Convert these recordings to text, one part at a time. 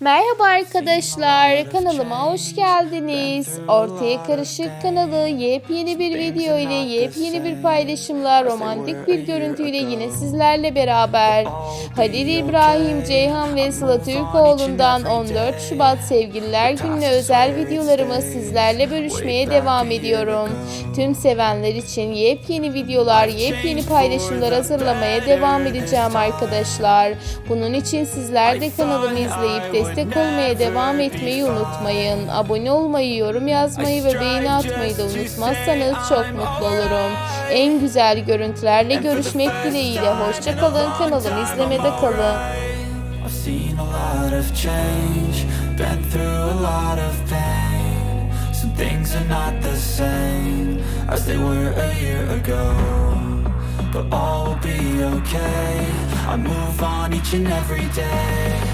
Merhaba arkadaşlar, kanalıma hoş geldiniz. Ortaya Karışık kanalı yepyeni bir video ile yepyeni bir paylaşımla romantik bir görüntüyle yine sizlerle beraber. Halil İbrahim, Ceyhan ve Sıla Türkoğlu'ndan 14 Şubat Sevgililer Günü'ne özel videolarımı sizlerle bölüşmeye devam ediyorum. Tüm sevenler için yepyeni videolar, yepyeni paylaşımlar hazırlamaya devam edeceğim arkadaşlar. Bunun için sizler de kanalımı izleyip destek olmaya devam etmeyi unutmayın. Abone olmayı, yorum yazmayı ve beğeni atmayı da unutmazsanız çok mutlu olurum. En güzel görüntülerle görüşmek dileğiyle. Hoşçakalın. Kanalımı izlemede kalın. Things are not the same as they were a year ago. But all will be okay. I move on each and every day.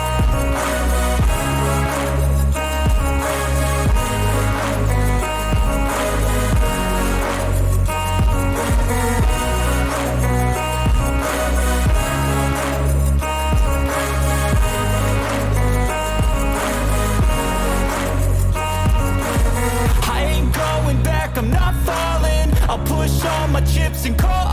lips and call